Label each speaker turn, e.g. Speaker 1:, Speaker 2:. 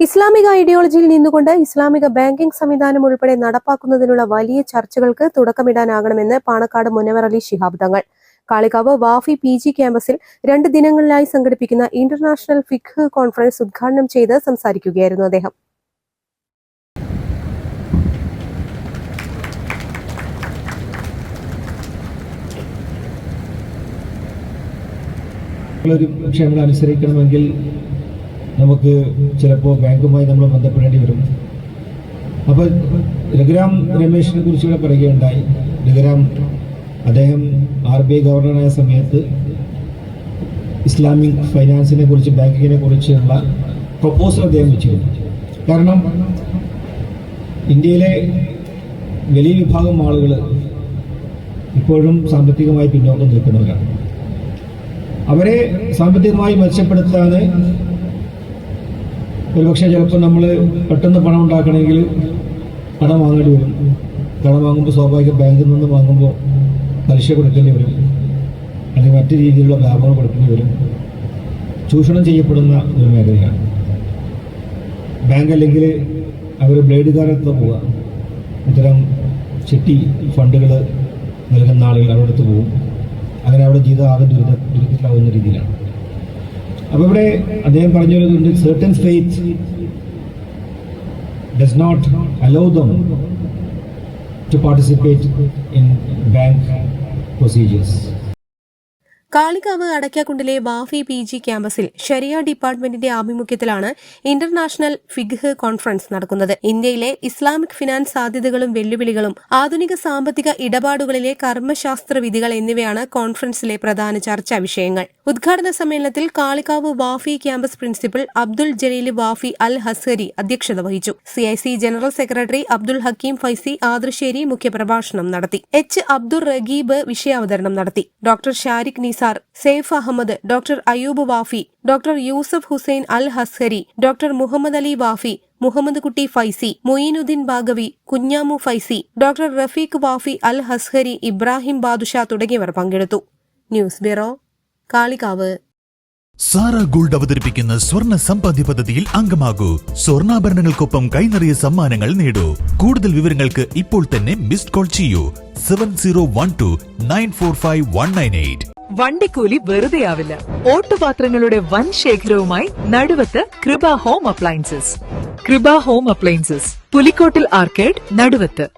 Speaker 1: ഇസ്ലാമിക ഐഡിയോളജിയിൽ നിന്നുകൊണ്ട് ഇസ്ലാമിക ബാങ്കിംഗ് സംവിധാനം ഉൾപ്പെടെ നടപ്പാക്കുന്നതിനുള്ള വലിയ ചർച്ചകൾക്ക് തുടക്കമിടാനാകണമെന്ന് പാണക്കാട് മുനവർ അലി ശിഹാബ് തങ്ങൾ. കാളികാവ് വാഫി പി ജി ക്യാമ്പസിൽ രണ്ട് ദിനങ്ങളിലായി സംഘടിപ്പിക്കുന്ന ഇന്റർനാഷണൽ ഫിഖ് കോൺഫറൻസ് ഉദ്ഘാടനം ചെയ്ത് സംസാരിക്കുകയായിരുന്നു അദ്ദേഹം.
Speaker 2: ഒരു വിഷയങ്ങൾ അനുസരിക്കണമെങ്കിൽ നമുക്ക് ചിലപ്പോൾ ബാങ്കുമായി നമ്മൾ ബന്ധപ്പെടേണ്ടി വരും. അപ്പോൾ രഘുരാം രമേശിനെ ഇവിടെ പറയുകയുണ്ടായി. രഘുരാം അദ്ദേഹം ആർ ബി ഐ ഗവർണറായ സമയത്ത് ഇസ്ലാമിക് ഫൈനാൻസിനെ കുറിച്ച് ബാങ്കിങ്ങിനെ കുറിച്ചുള്ള പ്രപ്പോസൽ അദ്ദേഹം വെച്ചിരുന്നു. കാരണം ഇന്ത്യയിലെ വലിയ വിഭാഗം ആളുകൾ ഇപ്പോഴും സാമ്പത്തികമായി പിന്നോക്കം നിൽക്കുന്നവരാണ്. അവരെ സാമ്പത്തികമായി മെച്ചപ്പെടുത്താൻ ഒരുപക്ഷെ ചിലപ്പോൾ നമ്മൾ പെട്ടെന്ന് പണം ഉണ്ടാക്കണമെങ്കിൽ കടം വാങ്ങേണ്ടി വരും. കടം വാങ്ങുമ്പോൾ സ്വാഭാവിക ബാങ്കിൽ നിന്ന് വാങ്ങുമ്പോൾ പലിശ കൊടുക്കേണ്ടി വരും. അല്ലെങ്കിൽ മറ്റു രീതിയിലുള്ള ലാഭങ്ങൾ കൊടുക്കേണ്ടി വരും. ചൂഷണം ചെയ്യപ്പെടുന്ന ഒരു മേഖലയാണ്. ബാങ്ക് അല്ലെങ്കിൽ അവർ ബ്ലേഡുകാരത്ത് പോവുക. ഇത്തരം ചിട്ടി ഫണ്ടുകൾ നൽകുന്ന ആളുകൾ അവരുടെ അടുത്ത് പോകും അങ്ങനെ അവിടെ ജീവിതം ആകെ ദുരിത ദുരിതത്തിലാവുന്ന രീതിയിലാണ്. അപ്പൊ ഇവിടെ അദ്ദേഹം പറഞ്ഞു വരുന്നുണ്ട് certain state does not allow them to participate in bank procedures
Speaker 1: Kalikavu അടയ്ക്കാക്കുണ്ടിലെ Wafy P G ക്യാമ്പസിൽ ഷരിയ ഡിപ്പാർട്ട്മെന്റിന്റെ ആഭിമുഖ്യത്തിലാണ് ഇന്റർനാഷണൽ ഫിഗ്ഹ് കോൺഫറൻസ് നടക്കുന്നത്. ഇന്ത്യയിലെ ഇസ്ലാമിക് ഫിനാൻസ് സാധ്യതകളും വെല്ലുവിളികളും ആധുനിക സാമ്പത്തിക ഇടപാടുകളിലെ കർമ്മശാസ്ത്ര വിധികൾ എന്നിവയാണ് കോൺഫറൻസിലെ പ്രധാന ചർച്ചാ വിഷയങ്ങൾ. ഉദ്ഘാടന സമ്മേളനത്തിൽ കാളികാവ് വാഫി ക്യാമ്പസ് പ്രിൻസിപ്പൽ അബ്ദുൾ ജലീൽ വാഫി അൽ ഹസ്ഹരി അധ്യക്ഷത വഹിച്ചു. CIC general secretary Abdul Hakeem Faizy Adarsheri മുഖ്യപ്രഭാഷണം നടത്തി. എച്ച് അബ്ദുൾ റഗീബ് വിഷയാവതരണം നടത്തി. Doctor Shariq Nisar Saif Ahmed doctor Ayub Wafy doctor Yusuf Hussain Al Azhari doctor Muhammad Ali Wafy Muhammad Kutty Faizy Moinuddin Baqavi Kunhamu Faizy doctor Rafeeq Wafy Al Azhari Ibrahim Badusha തുടങ്ങിയവർ പങ്കെടുത്തു. News bureau Kalikavu.
Speaker 3: Sara gold അവതരിപ്പിക്കുന്ന സ്വർണ സമ്പാദ്യ പദ്ധതിയിൽ അംഗമാകൂ. സ്വർണാഭരണങ്ങൾക്കൊപ്പം കൈനിറിയ സമ്മാനങ്ങൾ നേടൂ. കൂടുതൽ വിവരങ്ങൾക്ക് ഇപ്പോൾ തന്നെ മിസ്ഡ് കോൾ ചെയ്യൂ. Seven zero one two nine four five one nine eight.
Speaker 4: വണ്ടിക്കൂലി വെറുതെയാവില്ല. ഓട്ടുപാത്രങ്ങളുടെ വൻ ശേഖരവുമായി Naduvath Kripa home appliances. Kripa home appliances Pulikkottil arcade Naduvath.